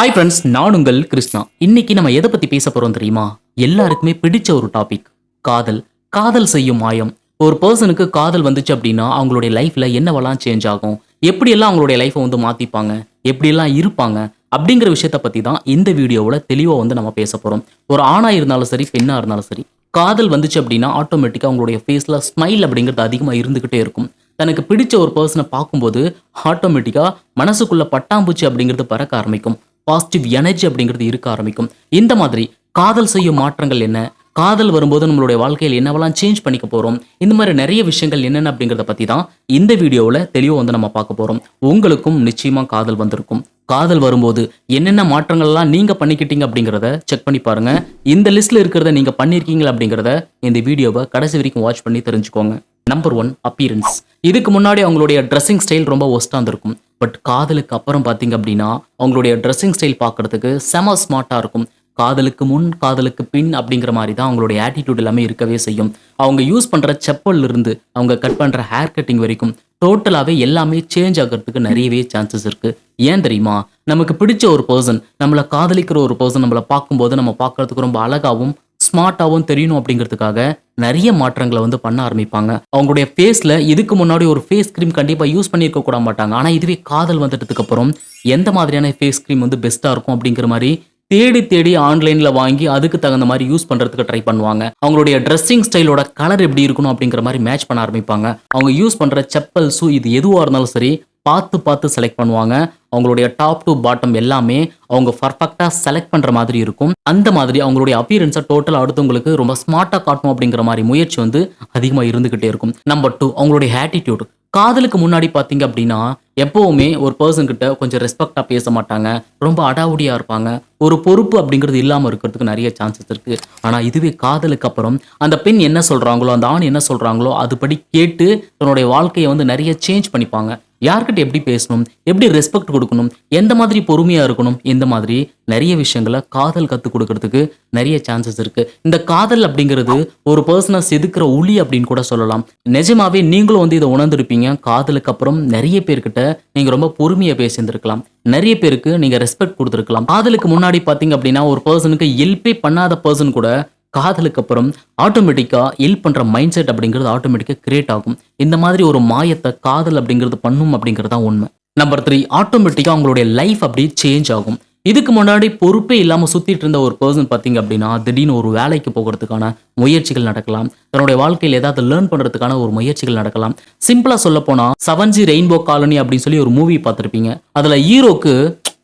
Hi friends நான் உங்கள் கிருஷ்ணா. இன்னைக்கு நம்ம எதை பத்தி பேச போறோம் தெரியுமா? எல்லாருக்குமே பிடிச்ச ஒரு டாபிக் காதல். காதல் செய்யும் மாயம். ஒரு பர்சனுக்கு காதல் வந்துச்சு அப்படின்னா அவங்களுடைய லைஃப்ல என்னவெல்லாம் சேஞ்ச் ஆகும்? எப்படியெல்லாம் அவங்களுடைய லைஃப்பை வந்து மாத்திப்பாங்க? எப்படியெல்லாம் இருப்பாங்க? அப்படிங்கிற விஷயத்த பத்தி தான் இந்த வீடியோவில் தெளிவாக வந்து நம்ம பேச போறோம். ஒரு ஆணா இருந்தாலும் சரி பெண்ணா இருந்தாலும் சரி காதல் வந்துச்சு அப்படின்னா ஆட்டோமேட்டிக்காக அவங்களுடைய ஃபேஸில் ஸ்மைல் அப்படிங்கிறது அதிகமாக இருந்துக்கிட்டே இருக்கும். தனக்கு பிடிச்ச ஒரு பர்சனை பார்க்கும்போது ஆட்டோமேட்டிக்காக மனசுக்குள்ளே பட்டாம்பூச்சி அப்படிங்கிறது பறக்க ஆரம்பிக்கும். பாசிட்டிவ் எனர்ஜி அப்படிங்கிறது இருக்க ஆரம்பிக்கும். இந்த மாதிரி காதல் செய்யும் மாற்றங்கள் என்ன? காதல் வரும்போது நம்மளுடைய வாழ்க்கையில் என்னவெல்லாம் சேஞ்ச் பண்ணிக்க போகிறோம் இந்த மாதிரி நிறைய விஷயங்கள் என்னென்ன அப்படிங்கிறத பற்றி தான் இந்த வீடியோவில் தெளிவாக வந்து நம்ம பார்க்க போகிறோம் உங்களுக்கும் நிச்சயமாக காதல் வந்திருக்கும். காதல் வரும்போது என்னென்ன மாற்றங்கள்லாம் நீங்கள் பண்ணிக்கிட்டீங்க அப்படிங்கிறத செக் பண்ணி பாருங்க. இந்த லிஸ்ட்டில் இருக்கிறத நீங்கள் பண்ணியிருக்கீங்களா அப்படிங்கிறத இந்த வீடியோவை கடைசி வரைக்கும் வாட்ச் பண்ணி தெரிஞ்சுக்கோங்க. நம்பர் ஒன் அப்பியரன்ஸ் இதுக்கு முன்னாடி அவங்களுடைய ட்ரெஸ்ஸிங் ஸ்டைல் ரொம்ப ஒஸ்ட்டாக இருந்திருக்கும். பட் காதலுக்கு அப்புறம் பார்த்தீங்க அப்படின்னா அவங்களுடைய ட்ரெஸ்ஸிங் ஸ்டைல் பார்க்கறதுக்கு செம ஸ்மார்ட்டாக இருக்கும். காதலுக்கு முன் காதலுக்கு பின் அப்படிங்கிற மாதிரி தான் அவங்களுடைய ஆட்டிடியூட் எல்லாமே இருக்கவே செய்யும். அவங்க யூஸ் பண்ணுற செப்பல்ல இருந்து அவங்க கட் பண்ணுற ஹேர் கட்டிங் வரைக்கும் டோட்டலாகவே எல்லாமே சேஞ்ச் ஆகிறதுக்கு நிறையவே சான்சஸ் இருக்குது ஏன் தெரியுமா? நமக்கு பிடிச்ச ஒரு பர்சன் நம்மளை காதலிக்கிற ஒரு பர்சன் நம்மளை பார்க்கும்போது நம்ம பார்க்கறதுக்கு ரொம்ப அழகாகவும் ஸ்மார்ட்டாகவும் தெரியணும் அப்படிங்கிறதுக்காக நிறைய மாற்றங்களை வந்து பண்ண ஆரம்பிப்பாங்க. அவங்களுடைய ஃபேஸில் இதுக்கு முன்னாடி ஒரு ஃபேஸ் க்ரீம் கண்டிப்பாக யூஸ் பண்ணியிருக்க கூட மாட்டாங்க. ஆனால் இதுவே காதல் வந்துட்டதுக்கு அப்புறம் எந்த மாதிரியான ஃபேஸ் க்ரீம் வந்து பெஸ்ட்டாக இருக்கும் அப்படிங்கிற மாதிரி தேடி தேடி ஆன்லைனில் வாங்கி அதுக்கு தகுந்த மாதிரி யூஸ் பண்ணுறதுக்கு ட்ரை பண்ணுவாங்க. அவங்களுடைய ட்ரெஸ்ஸிங் ஸ்டைலோட கலர் எப்படி இருக்கணும் அப்படிங்கிற மாதிரி மேட்ச் பண்ண ஆரம்பிப்பாங்க. அவங்க யூஸ் பண்ணுற செப்பல் ஷூ இது எதுவாக இருந்தாலும் சரி பார்த்து பார்த்து செலக்ட் பண்ணுவாங்க. அவங்களுடைய டாப் டு பாட்டம் எல்லாமே அவங்க பர்ஃபெக்டாக செலக்ட் பண்ணுற மாதிரி இருக்கும். அந்த மாதிரி அவங்களுடைய அப்பியரன்ஸை டோட்டல் அடுத்தவங்களுக்கு ரொம்ப ஸ்மார்ட்டாக காட்டணும் அப்படிங்கிற மாதிரி முயற்சி வந்து அதிகமாக இருந்துக்கிட்டே இருக்கும். நம்பர் டூ அவங்களுடைய ஆட்டிடியூட் காதலுக்கு முன்னாடி பார்த்தீங்க அப்படின்னா எப்போவுமே ஒரு பர்சன் கிட்ட கொஞ்சம் ரெஸ்பெக்டாக பேச மாட்டாங்க. ரொம்ப அடாவுடியாக இருப்பாங்க. ஒரு பொறுப்பு அப்படிங்கிறது இல்லாமல் இருக்கிறதுக்கு நிறைய சான்சஸ் இருக்குது ஆனால் இதுவே காதலுக்கு அப்புறம் அந்த பெண் என்ன சொல்கிறாங்களோ அந்த ஆண் என்ன சொல்கிறாங்களோ அதுபடி கேட்டு தன்னுடைய வாழ்க்கையை வந்து நிறைய சேஞ்ச் பண்ணிப்பாங்க. யார்கிட்ட எப்படி பேசணும் எப்படி ரெஸ்பெக்ட் கொடுக்கணும் எந்த மாதிரி பொறுமையா இருக்கணும் இந்த மாதிரி நிறைய விஷயங்களை காதல் கற்றுக் கொடுக்கறதுக்கு நிறைய சான்சஸ் இருக்கு. இந்த காதல் அப்படிங்கிறது ஒரு பர்சனை செதுக்குற உளி அப்படின்னு கூட சொல்லலாம். நிஜமாவே நீங்களும் வந்து இதை உணர்ந்திருப்பீங்க. காதலுக்கு அப்புறம் நிறைய பேர்கிட்ட நீங்க ரொம்ப பொறுமையா பேசியிருந்திருக்கலாம். நிறைய பேருக்கு நீங்க ரெஸ்பெக்ட் கொடுத்துருக்கலாம். காதலுக்கு முன்னாடி பாத்தீங்க அப்படின்னா ஒரு பர்சனுக்கு ஹெல்ப்பே பண்ணாத பர்சன் கூட காதலுக்கு அப்புறம் ஆட்டோமேட்டிக்காக இல் பண்ணுற மைண்ட் செட் அப்படிங்கிறது ஆட்டோமேட்டிக்காக கிரியேட் ஆகும். இந்த மாதிரி ஒரு மாயத்தை காதல் அப்படிங்கிறது பண்ணும் அப்படிங்கிறது தான் உண்மை. நம்பர் த்ரீ ஆட்டோமேட்டிக்காக அவங்களுடைய லைஃப் அப்படி சேஞ்ச் ஆகும். இதுக்கு முன்னாடி பொறுப்பே இல்லாமல் சுற்றிட்டு இருந்த ஒரு பர்சன் பார்த்தீங்க அப்படின்னா திடீர்னு ஒரு வேலைக்கு போகிறதுக்கான முயற்சிகள் நடக்கலாம். தன்னுடைய வாழ்க்கையில் ஏதாவது லேர்ன் பண்ணுறதுக்கான ஒரு முயற்சிகள் நடக்கலாம். சிம்பிளாக சொல்ல போனால் செவன் ஜி ரெயின்போ காலனி அப்படின்னு சொல்லி ஒரு மூவி பார்த்துருப்பீங்க. அதில் ஹீரோக்கு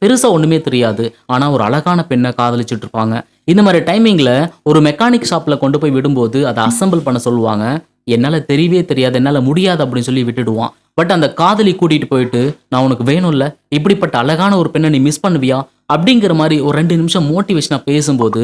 பெருசாக ஒன்றுமே தெரியாது. ஆனால் ஒரு அழகான பெண்ணை காதலிச்சுட்டு இருப்பாங்க. இந்த மாதிரி டைமிங்கில் ஒரு மெக்கானிக் ஷாப்பில் கொண்டு போய் விடும்போது அதை அசெம்பிள் பண்ண சொல்லுவாங்க. என்னால் தெரியவே தெரியாது என்னால் முடியாது அப்படின்னு சொல்லி விட்டுடுவான். பட் அந்த காதலி கூட்டிகிட்டு போயிட்டு நான் உனக்கு வேணும்ல இப்படிப்பட்ட அழகான ஒரு பெண்ணை நீ மிஸ் பண்ணுவியா? அப்படிங்கிற மாதிரி ஒரு ரெண்டு நிமிஷம் மோட்டிவேஷனாக பேசும்போது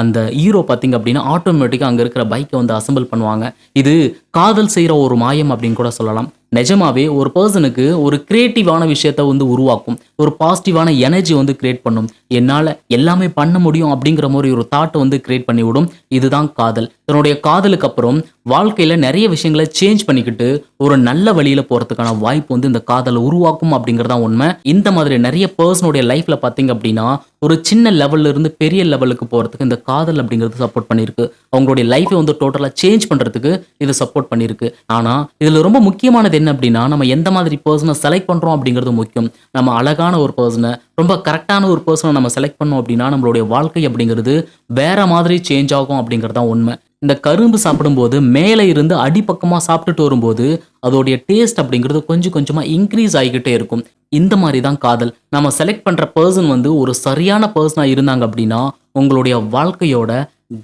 அந்த ஹீரோ பார்த்தீங்க அப்படின்னா ஆட்டோமேட்டிக்காக அங்கே இருக்கிற பைக்கை வந்து அசெம்பிள் பண்ணுவாங்க. இது காதல் செய்கிற ஒரு மாயம் அப்படின்னு கூட சொல்லலாம். நிஜமாவே ஒரு பர்சனுக்கு ஒரு கிரியேட்டிவான விஷயத்த வந்து உருவாக்கும். ஒரு பாசிட்டிவான எனர்ஜி வந்து கிரியேட் பண்ணும். என்னால் எல்லாமே பண்ண முடியும் அப்படிங்கிற மாதிரி ஒரு தாட்டை வந்து கிரியேட் பண்ணி விடும் இதுதான் காதல். தன்னுடைய காதலுக்கு அப்புறம் வாழ்க்கையில் நிறைய விஷயங்களை சேஞ்ச் பண்ணிக்கிட்டு ஒரு நல்ல வழியில் போகிறதுக்கான வாய்ப்பு வந்து இந்த காதலை உருவாக்கும் அப்படிங்கிறதான் உண்மை. இந்த மாதிரி நிறைய பர்சனுடைய லைஃப்பில் பார்த்தீங்க அப்படின்னா ஒரு சின்ன லெவல்ல இருந்து பெரிய லெவலுக்கு போகிறதுக்கு இந்த காதல் அப்படிங்கிறது சப்போர்ட் பண்ணியிருக்கு. அவங்களுடைய லைஃப்பை வந்து டோட்டலாக சேஞ்ச் பண்ணுறதுக்கு இது சப்போர்ட் பண்ணியிருக்கு. ஆனால் இதில் ரொம்ப முக்கியமானது என்ன அப்படின்னா நம்ம எந்த மாதிரி பர்சனை செலக்ட் பண்ணுறோம் அப்படிங்கிறது முக்கியம். நம்ம அழகான ஒரு பர்சனை ரொம்ப கரெக்டான ஒரு பர்சனை நம்ம செலக்ட் பண்ணோம் அப்படின்னா நம்மளுடைய வாழ்க்கை அப்படிங்கிறது வேற மாதிரி சேஞ்ச் ஆகும் அப்படிங்கிறது தான் உண்மை. இந்த கரும்பு சாப்பிடும்போது மேலே இருந்து அடிப்பக்கமாக சாப்பிட்டுட்டு வரும்போது அதோடைய டேஸ்ட் அப்படிங்கிறது கொஞ்சம் கொஞ்சமாக இன்க்ரீஸ் ஆகிக்கிட்டே இருக்கும். இந்த மாதிரி தான் காதல். நம்ம செலக்ட் பண்ணுற பர்சன் வந்து ஒரு சரியான பர்சனாக இருந்தாங்க அப்படின்னா உங்களுடைய வாழ்க்கையோட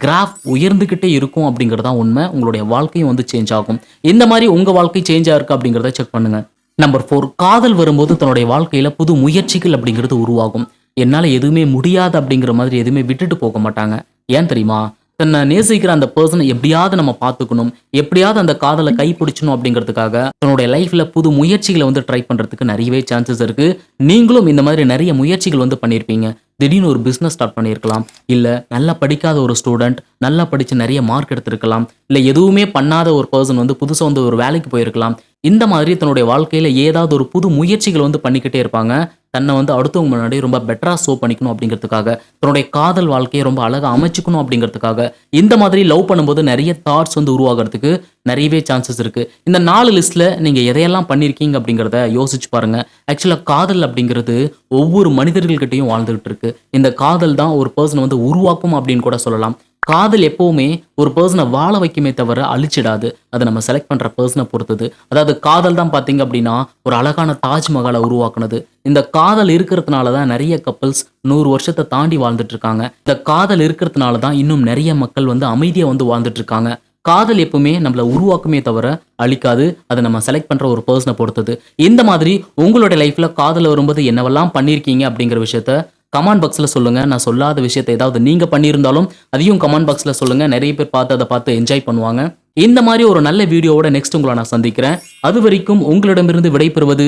கிராஃப் உயர்ந்துக்கிட்டே இருக்கும் அப்படிங்கிறது தான் உண்மை. உங்களுடைய வாழ்க்கையும் வந்து சேஞ்ச் ஆகும். இந்த மாதிரி உங்கள் வாழ்க்கை சேஞ்ச் ஆயிருக்கு அப்படிங்கிறத செக் பண்ணுங்க. நம்பர் ஃபோர் காதல் வரும்போது தன்னுடைய வாழ்க்கையில் புது முயற்சிகள் அப்படிங்கிறது உருவாகும். என்னால் எதுவுமே முடியாது அப்படிங்கிற மாதிரி எதுவுமே விட்டுட்டு போக மாட்டாங்க. ஏன் தெரியுமா? தன்னை நேசிக்கிற அந்த பர்சனை எப்படியாவது நம்ம பார்த்துக்கணும். எப்படியாவது அந்த காதலை கைப்பிடிச்சணும் அப்படிங்கிறதுக்காக தன்னுடைய லைஃப்ல புது முயற்சிகளை வந்து ட்ரை பண்றதுக்கு நிறையவே சான்சஸ் இருக்கு. நீங்களும் இந்த மாதிரி நிறைய முயற்சிகள் வந்து பண்ணியிருப்பீங்க திடீர்னு ஒரு பிஸ்னஸ் ஸ்டார்ட் பண்ணியிருக்கலாம் இல்லை நல்லா படிக்காத ஒரு ஸ்டூடெண்ட் நல்லா படித்து நிறைய மார்க் எடுத்திருக்கலாம். இல்லை எதுவுமே பண்ணாத ஒரு பர்சன் வந்து புதுசாக வந்து ஒரு வேலைக்கு போயிருக்கலாம். இந்த மாதிரி தன்னுடைய வாழ்க்கையில் ஏதாவது ஒரு புது முயற்சிகள் வந்து பண்ணிக்கிட்டே இருப்பாங்க. தன்னை வந்து அடுத்தவங்க முன்னாடி ரொம்ப பெட்டராக ஷோ பண்ணிக்கணும் அப்படிங்கிறதுக்காக தன்னுடைய காதல் வாழ்க்கையை ரொம்ப அழகாக அமைச்சுக்கணும் அப்படிங்கிறதுக்காக இந்த மாதிரி லவ் பண்ணும்போது நிறைய தாட்ஸ் வந்து உருவாகிறதுக்கு நிறையவே சான்சஸ் இருக்கு. இந்த நாலு லிஸ்ட்ல நீங்க எதையெல்லாம் பண்ணியிருக்கீங்க அப்படிங்கிறத யோசிச்சு பாருங்க. ஆக்சுவலாக காதல் அப்படிங்கிறது ஒவ்வொரு மனிதர்கள்கிட்டையும் வாழ்ந்துகிட்டு இருக்கு. இந்த காதல் தான் ஒரு பர்சனை வந்து உருவாக்கும் அப்படின்னு கூட சொல்லலாம். காதல் எப்போவுமே ஒரு பர்சனை வாழ வைக்குமே தவிர அழிச்சிடாது. அதை நம்ம செலக்ட் பண்ணுற பர்சனை பொறுத்தது. அதாவது காதல் தான் பார்த்தீங்க அப்படின்னா ஒரு அழகான தாஜ்மஹாலை உருவாக்குனது. இந்த காதல் இருக்கிறதுனால தான் நிறைய கப்பல்ஸ் நூறு வருஷத்தை தாண்டி வாழ்ந்துட்டு இருக்காங்க. இந்த காதல் இருக்கிறதுனால தான் இன்னும் நிறைய மக்கள் வந்து அமைதியாக வந்து வாழ்ந்துட்டு இருக்காங்க. காதல் எப்பவுமே நம்மள உருவாக்குமே தவிர அழிக்காது. அதை நம்ம செலக்ட் பண்ணுற ஒரு பர்சனை பொறுத்தது. இந்த மாதிரி உங்களோட லைஃப்பில் காதல் வரும்போது என்னவெல்லாம் பண்ணியிருக்கீங்க அப்படிங்கிற விஷயத்த கமெண்ட் பாக்ஸில் சொல்லுங்க. நான் சொல்லாத விஷயத்தை ஏதாவது நீங்க பண்ணியிருந்தாலும் அதையும் கமெண்ட் பாக்ஸில் சொல்லுங்க. நிறைய பேர் பார்த்து அதை பார்த்து என்ஜாய் பண்ணுவாங்க. இந்த மாதிரி ஒரு நல்ல வீடியோவோட நெக்ஸ்ட் உங்களை நான் சந்திக்கிறேன். அது வரைக்கும் உங்களிடமிருந்து விடைபெறுவது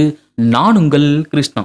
நான் உங்கள் கிருஷ்ணா.